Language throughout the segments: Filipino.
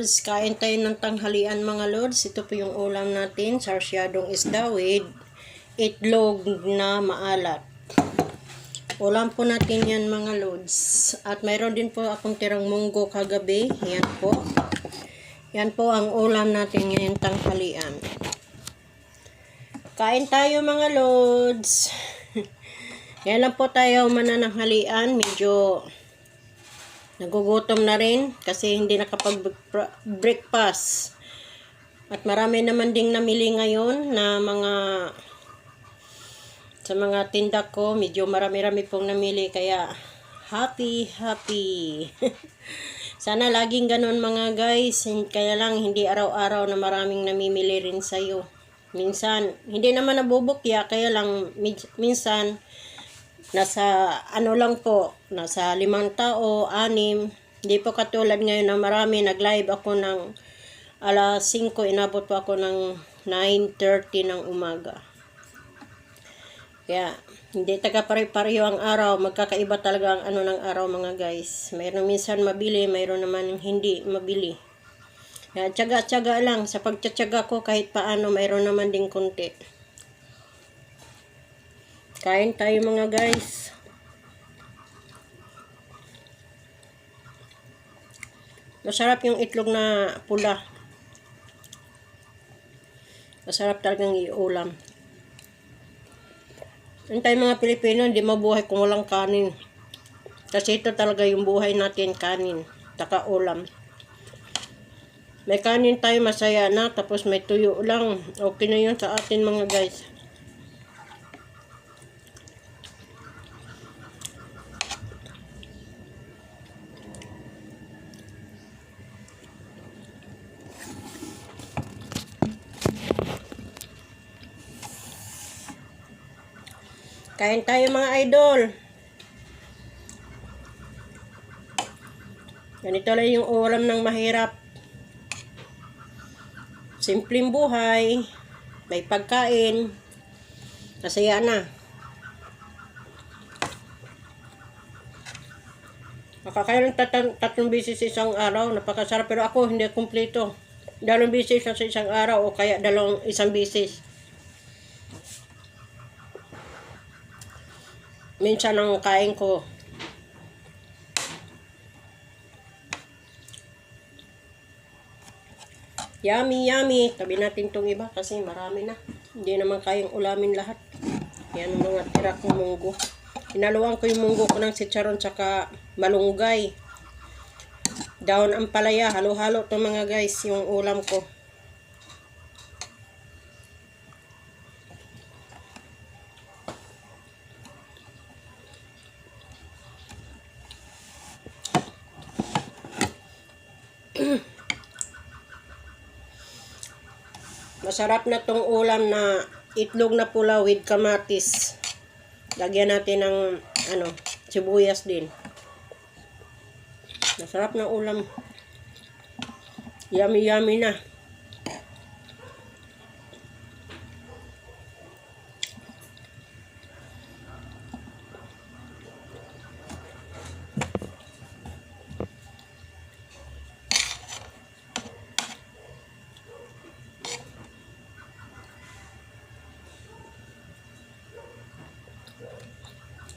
lods, kain tayo ng tanghalian mga lods. Ito po yung ulam natin, sarsyadong isda with itlog na maalat. Ulam po natin yan mga lods. At mayroon din po akong tirang munggo kagabi. Yan po. Yan po ang ulam natin ngayon tanghalian. Kain tayo mga lods. Yan lang po tayo manananghalian. Medyo nagugutom na rin kasi hindi nakapag-breakfast. At marami naman ding namili ngayon na mga sa mga tinda ko, medyo marami-rami pong namili kaya happy, happy. Sana laging ganun mga guys, kaya lang hindi araw-araw na maraming namimili rin sa'yo. Minsan, hindi naman nabubukya, kaya lang min- minsan nasa ano lang po, nasa limang tao, anim. Hindi po katulad ngayon na marami, nag-live ako ng alas 5, inabot po ako ng 9.30 ng umaga. Kaya, hindi taga pare-pareho ang araw, magkakaiba talaga ang ano ng araw mga guys. Mayroon minsan mabili, mayroon naman hindi mabili. Kaya, tsaga-tsaga lang. Sa pagtsatsaga ko, kahit paano, mayroon naman ding konti. Kain tayo mga guys. Masarap yung itlog na pula. Masarap talagang iulam. Yung tayo mga Pilipino, hindi mabuhay kung walang kanin. Kasi ito talaga yung buhay natin, kanin. Taka ulam. May kanin tayo masaya na, tapos may tuyo lang. Okay na yun sa atin mga guys. Kain tayo mga idol. Ganito lang yung ulam ng mahirap. Simpleng buhay. May pagkain. Masaya na. Makakain ng tatang, tatlong bisis sa isang araw. Napakasarap. Pero ako hindi kumpleto. Dalawang bisis sa isang araw o kaya dalawang isang bisis. Minsan ang kain ko. Yummy, yummy. Tabi natin tong iba kasi marami na. Hindi naman kayang ulamin lahat. Yan ang mga tira kong munggo. Inaluan ko yung munggo ko ng chicharon tsaka malunggay. Daon ang palaya. Halo-halo to mga guys yung ulam ko. Masarap na tong ulam na itlog na pula with kamatis. Lagyan natin ng ano, sibuyas din. Masarap na ulam. Yummy yummy na.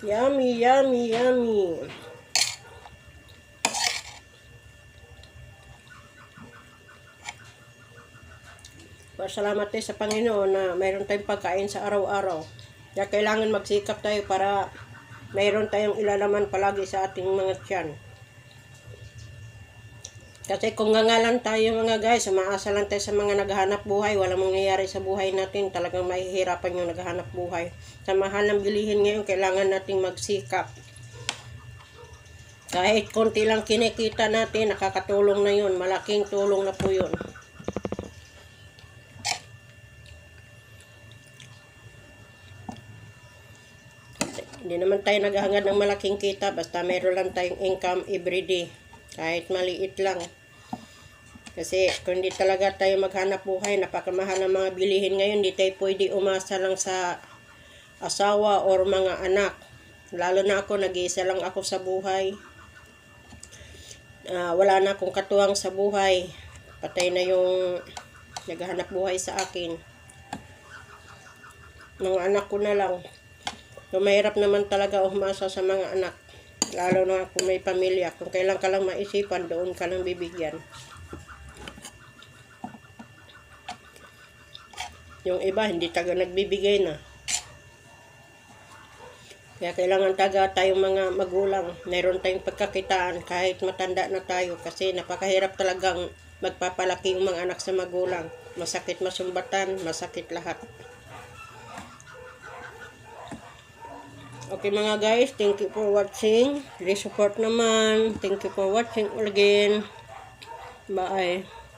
Yummy, yummy, yummy. Pasalamat tayo sa Panginoon na mayroon tayong pagkain sa araw-araw. Kaya kailangan magsikap tayo para mayroon tayong ilalaman palagi sa ating mga tiyan. Kasi kung ngangalan tayo mga guys, umaasa lang tayo sa mga naghahanap buhay, walang mangyayari sa buhay natin, talagang mahihirapan yung naghahanap buhay. Sa mahal ng bilihin ngayon, kailangan nating magsikap. Kahit konti lang kinikita natin, nakakatulong na yun. Malaking tulong na po yun. Hindi naman tayo naghahangad ng malaking kita, basta meron lang tayong income everyday. Kahit maliit lang. Kasi kung hindi talaga tayo maghanap buhay, napakamahal ng mga bilihin ngayon, hindi tayo pwede umasa lang sa asawa or mga anak. Lalo na ako, nag-iisa lang ako sa buhay. Ah, wala na akong katuwang sa buhay. Patay na yung naghahanap buhay sa akin. Mga anak ko na lang. So, mahirap naman talaga umasa sa mga anak. Lalo na kung may pamilya. Kung kailan ka lang maisipan, doon ka lang bibigyan. Yung iba, hindi taga nagbibigay na. Kaya kailangan taga tayong mga magulang. Mayroon tayong pagkakitaan kahit matanda na tayo. Kasi napakahirap talagang magpapalaki yung mga anak sa magulang. Masakit masumbatan, masakit lahat. Okay mga guys, thank you for watching. Please support naman. Thank you for watching again. Bye.